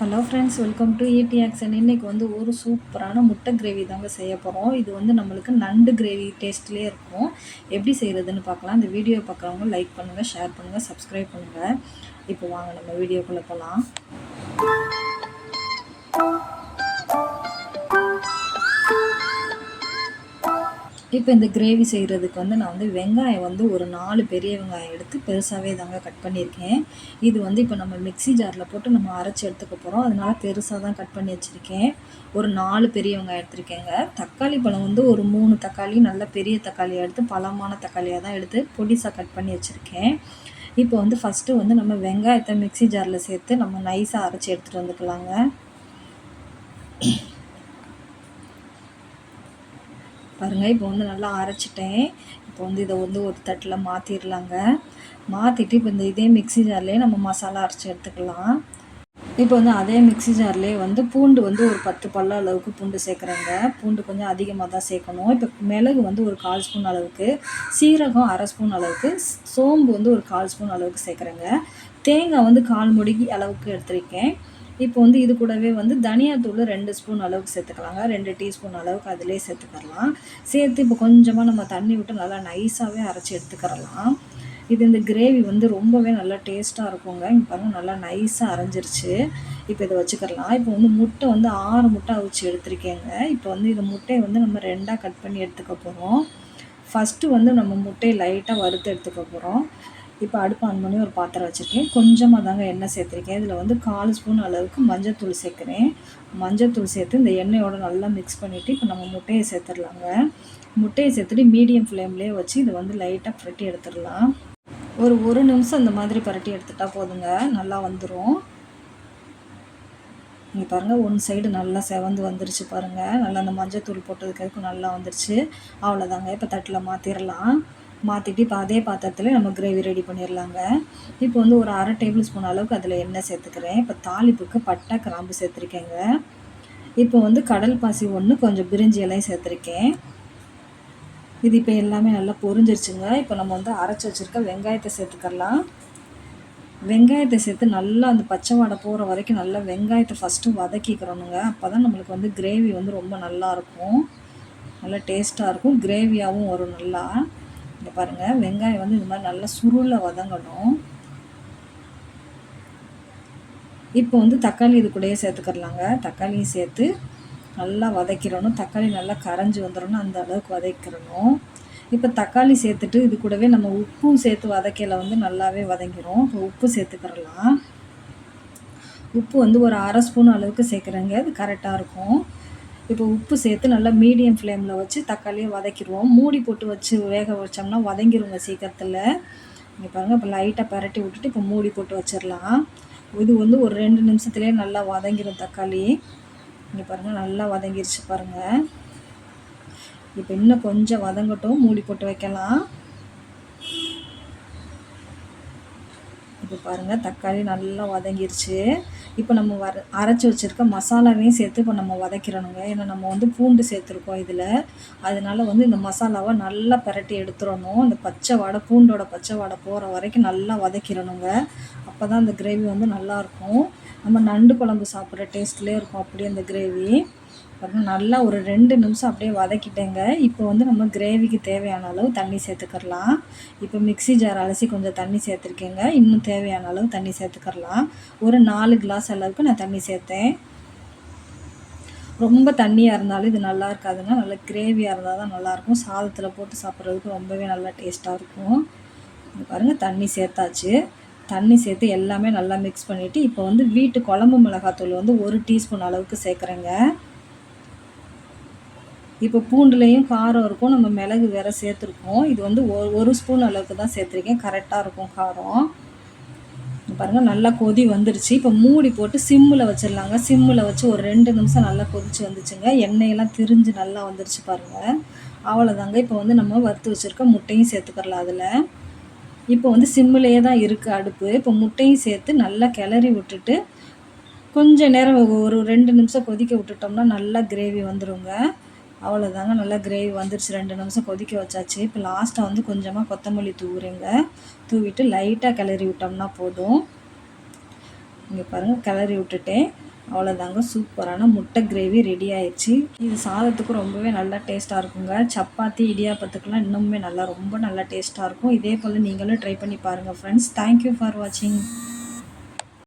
Hello friends welcome to ED action இன்றைக்கி வந்து ஒரு சூப்பரான முட்டை கிரேவி தாங்க செய்ய போகிறோம் இது வந்து நம்மளுக்கு நண்டு கிரேவி டேஸ்ட்லேயே இருக்கும். எப்படி செய்கிறதுன்னு பார்க்கலாம். இந்த வீடியோ பார்க்குறவங்க லைக் பண்ணுங்கள் ஷேர் பண்ணுங்கள் சப்ஸ்கிரைப் பண்ணுங்கள் இப்போ வாங்க நம்ம வீடியோக்குள்ளே போகலாம் இப்போ இந்த கிரேவி செய்கிறதுக்கு வந்து நான் வந்து வெங்காயம் வந்து ஒரு நாலு பெரிய வெங்காயம் எடுத்து பெருசாகவே தாங்க கட் பண்ணியிருக்கேன். இது வந்து இப்போ நம்ம மிக்சி ஜாரில் போட்டு நம்ம அரைச்சி எடுத்துக்க போகிறோம் அதனால் பெருசாக தான் கட் பண்ணி வச்சுருக்கேன். ஒரு நாலு பெரிய வெங்காயம் எடுத்திருக்கேங்க. தக்காளி பழம் வந்து ஒரு மூணு தக்காளி நல்ல பெரிய தக்காளியாக எடுத்து பழமான தக்காளியாக தான் எடுத்து பொடிசாக கட் பண்ணி வச்சுருக்கேன். இப்போ வந்து ஃபஸ்ட்டு வந்து நம்ம வெங்காயத்தை மிக்சி ஜாரில் சேர்த்து நம்ம நைஸாக அரைச்சி எடுத்துகிட்டு வந்துக்கலாங்க. பாருங்கள் இப்போ வந்து நல்லா அரைச்சிட்டேன். இப்போ வந்து இதை வந்து ஒரு தட்டில் மாற்றிடலாங்க மாற்றிட்டு இப்போ இந்த இதே மிக்சி ஜார்லேயே நம்ம மசாலா அரைச்சி எடுத்துக்கலாம். இப்போ வந்து அதே மிக்சி ஜார்லேயே வந்து பூண்டு வந்து ஒரு பத்து பல்ல அளவுக்கு பூண்டு சேர்க்குறேங்க. பூண்டு கொஞ்சம் அதிகமாக தான் சேர்க்கணும். இப்போ மிளகு வந்து ஒரு கால் ஸ்பூன் அளவுக்கு சீரகம் அரை ஸ்பூன் அளவுக்கு சோம்பு வந்து ஒரு கால் ஸ்பூன் அளவுக்கு சேர்க்குறேங்க. தேங்காய் வந்து கால் முடிகி அளவுக்கு எடுத்திருக்கேன். இப்போ வந்து இது கூடவே வந்து தனியாத்தூள் ரெண்டு ஸ்பூன் அளவுக்கு சேர்த்துக்கலாங்க. ரெண்டு டீஸ்பூன் அளவுக்கு அதிலே சேர்த்துக்கலாம் சேர்த்து இப்போ கொஞ்சமாக நம்ம தண்ணி விட்டு நல்லா நைஸாகவே அரைச்சி எடுத்துக்கிறலாம். இது இந்த கிரேவி வந்து ரொம்பவே நல்லா டேஸ்ட்டாக இருக்குங்க. இங்கே பாருங்கள் நல்லா நைஸாக அரைஞ்சிருச்சு. இப்போ இதை வச்சுக்கிறலாம். இப்போ வந்து முட்டை வந்து ஆறு முட்டை அவிச்சு எடுத்திருக்கேங்க. இப்போ வந்து இந்த முட்டையை வந்து நம்ம ரெண்டாக கட் பண்ணி எடுத்துக்க போகிறோம் ஃபஸ்ட்டு வந்து நம்ம முட்டையை லைட்டாக வறுத்து எடுத்துக்க போகிறோம் இப்போ அடுப்பு ஆன் பண்ணி ஒரு பாத்திரம் வச்சுருக்கேன். கொஞ்சமாக தாங்க எண்ணெய் சேர்த்துருக்கேன். இதில் வந்து கால் ஸ்பூன் அளவுக்கு மஞ்சத்தூள் சேர்க்குறேன். மஞ்சத்தூள் சேர்த்து இந்த எண்ணெயோடு நல்லா மிக்ஸ் பண்ணிவிட்டு இப்போ நம்ம முட்டையை சேர்த்துடலாங்க. முட்டையை சேர்த்துட்டு மீடியம் ஃப்ளேம்லேயே வச்சு இதை வந்து லைட்டாக புரட்டி எடுத்துடலாம். ஒரு ஒரு நிமிஷம் இந்த மாதிரி புரட்டி எடுத்துட்டால் போதுங்க. நல்லா வந்துடும் நீங்கள் பாருங்கள் ஒன் சைடு நல்லா செவந்து வந்துருச்சு பாருங்கள் நல்லா அந்த மஞ்சள் தூள் போட்டதுக்கு நல்லா வந்துருச்சு. அவ்வளோதாங்க இப்போ தட்டில் மாற்றிடலாம் மாற்றிட்டு இப்போ அதே பாத்திரத்தில் நம்ம கிரேவி ரெடி பண்ணிடலாங்க இப்போ வந்து ஒரு அரை டேபிள் ஸ்பூன் அளவுக்கு அதில் எண்ணெய் சேர்த்துக்கிறேன். இப்போ தாளிப்புக்கு பட்டை கிராம்பு சேர்த்துருக்கேங்க. இப்போ வந்து கடல் பாசி ஒன்று கொஞ்சம் பிரிஞ்சி இலையும் சேர்த்துருக்கேன். இது இப்போ எல்லாமே நல்லா பொரிஞ்சிருச்சுங்க. இப்போ நம்ம வந்து அரைச்சி வச்சுருக்க வெங்காயத்தை சேர்த்துக்கலாம் வெங்காயத்தை சேர்த்து நல்லா அந்த பச்சை வாடை போகிற வரைக்கும் நல்லா வெங்காயத்தை ஃபஸ்ட்டு வதக்கிக்கிறோனுங்க அப்போ தான் நம்மளுக்கு வந்து கிரேவி வந்து ரொம்ப நல்லாயிருக்கும் நல்லா டேஸ்ட்டாக இருக்கும். கிரேவியாகவும் வரும் நல்லா. இங்கே பாருங்கள் வெங்காயம் வந்து இந்த மாதிரி நல்லா சுருளில் வதங்கணும். இப்போ வந்து தக்காளி இது கூடயே சேர்த்துக்கிறலாங்க. தக்காளியும் சேர்த்து நல்லா வதக்கிடணும் தக்காளி நல்லா கரைஞ்சி வந்துடணும் அந்த அளவுக்கு வதக்கிடணும் இப்போ தக்காளி சேர்த்துட்டு இது கூடவே நம்ம உப்பும் சேர்த்து வதக்கையில் வந்து நல்லாவே வதங்கிடும் இப்போ உப்பு சேர்த்துக்கிறலாம். உப்பு வந்து ஒரு அரை ஸ்பூன் அளவுக்கு சேர்க்குறேங்க. அது கரெக்டாக இருக்கும். இப்போ உப்பு சேர்த்து நல்லா மீடியம் ஃப்ளேமில் வச்சு தக்காளியை வதக்கிடுவோம். மூடி போட்டு வச்சு வேக வச்சோம்னா வதங்கிடுங்க சீக்கிரத்தில். இங்கே பாருங்கள் இப்போ லைட்டாக பரட்டி விட்டுட்டு இப்போ மூடி போட்டு வச்சிடலாம். இது வந்து ஒரு ரெண்டு நிமிஷத்துலேயே நல்லா வதங்கிடும் தக்காளி. இங்கே பாருங்கள் நல்லா வதங்கிருச்சு பாருங்கள் இப்போ இன்னும் கொஞ்சம் வதங்கட்டும் மூடி போட்டு வைக்கலாம். இப்போ பாருங்கள் தக்காளி நல்லா வதங்கிருச்சு. இப்போ நம்ம வர அரைச்சி வச்சுருக்க மசாலாவையும் சேர்த்து இப்போ நம்ம வதக்கிறணுங்க. ஏன்னா நம்ம வந்து பூண்டு சேர்த்துருக்கோம் இதில். அதனால வந்து இந்த மசாலாவை நல்லா பரட்டி எடுத்துடணும். இந்த பச்சை வடை பூண்டோட பச்சை வடை போகிற வரைக்கும் நல்லா வதக்கிடணுங்க. அப்போ தான் அந்த கிரேவி வந்து நல்லாயிருக்கும் நம்ம நண்டு குழம்பு சாப்பிட்ற டேஸ்ட்லேயே இருக்கும் அப்படியே அந்த கிரேவி அப்புறம் நல்லா ஒரு ரெண்டு நிமிஷம் அப்படியே வதக்கிட்டேங்க. இப்போ வந்து நம்ம கிரேவிக்கு தேவையான அளவு தண்ணி சேர்த்துக்கிறலாம். இப்போ மிக்சி ஜார் அலசி கொஞ்சம் தண்ணி சேர்த்துருக்கேங்க. இன்னும் தேவையான அளவு தண்ணி சேர்த்துக்கிறலாம். ஒரு நாலு கிளாஸ் அளவுக்கு நான் தண்ணி சேர்த்தேன். ரொம்ப தண்ணியாக இருந்தாலும் இது நல்லா இருக்காதுங்க. நல்லா கிரேவியாக இருந்தால் தான் நல்லாயிருக்கும் சாதத்தில் போட்டு சாப்பிட்றதுக்கு ரொம்பவே நல்லா டேஸ்ட்டாக இருக்கும். பாருங்கள் தண்ணி சேர்த்தாச்சு. தண்ணி சேர்த்து எல்லாமே நல்லா மிக்ஸ் பண்ணிவிட்டு இப்போ வந்து வீட்டு குழம்பு மிளகாத்தூள் வந்து ஒரு டீஸ்பூன் அளவுக்கு சேர்க்குறேங்க. இப்போ பூண்டுலேயும் காரம் இருக்கும் நம்ம மிளகு வேறு சேர்த்துருக்கோம். இது வந்து ஒரு ஒரு ஸ்பூன் அளவுக்கு தான் சேர்த்துருக்கேன். கரெக்டாக இருக்கும் காரம். பாருங்கள் நல்லா கொதி வந்துருச்சு. இப்போ மூடி போட்டு சிம்மில் வச்சிடலாங்க. சிம்மில் வச்சு ஒரு ரெண்டு நிமிஷம் நல்லா கொதிச்சு வந்துச்சுங்க. எண்ணெயெல்லாம் திரிஞ்சு நல்லா வந்துருச்சு பாருங்கள் அவ்வளோதாங்க இப்போ வந்து நம்ம வறுத்து வச்சுருக்க முட்டையும் சேர்த்துக்கிறலாம் அதில். இப்போ வந்து சிம்மிலேயே தான் இருக்குது அடுப்பு. இப்போ முட்டையும் சேர்த்து நல்லா கிளறி விட்டுட்டு கொஞ்சம் நேரம் ஒரு ரெண்டு நிமிஷம் கொதிக்க விட்டுட்டோம்னா நல்லா கிரேவி வந்துடுங்க அவ்வளோதாங்க நல்லா கிரேவி வந்துருச்சு. ரெண்டு நிமிஷம் கொதிக்க வச்சாச்சு. இப்போ லாஸ்ட்டாக வந்து கொஞ்சமாக கொத்தமல்லி தூவுறேங்க தூவிட்டு லைட்டாக கிளறி விட்டோம்னா போதும். இங்கே பாருங்கள் கிளறி விட்டுட்டேன். அவ்வளோதாங்க சூப்பரான முட்டை கிரேவி ரெடி ஆயிடுச்சு. இது சாதத்துக்கு ரொம்பவே நல்லா டேஸ்ட்டாக இருக்குங்க. சப்பாத்தி இடியாப்பத்துக்கெல்லாம் இன்னுமே நல்லா ரொம்ப நல்லா டேஸ்ட்டாக இருக்கும். இதே போல் நீங்களும் ட்ரை பண்ணி பாருங்கள் ஃப்ரெண்ட்ஸ் தேங்க்யூ ஃபார் வாட்சிங்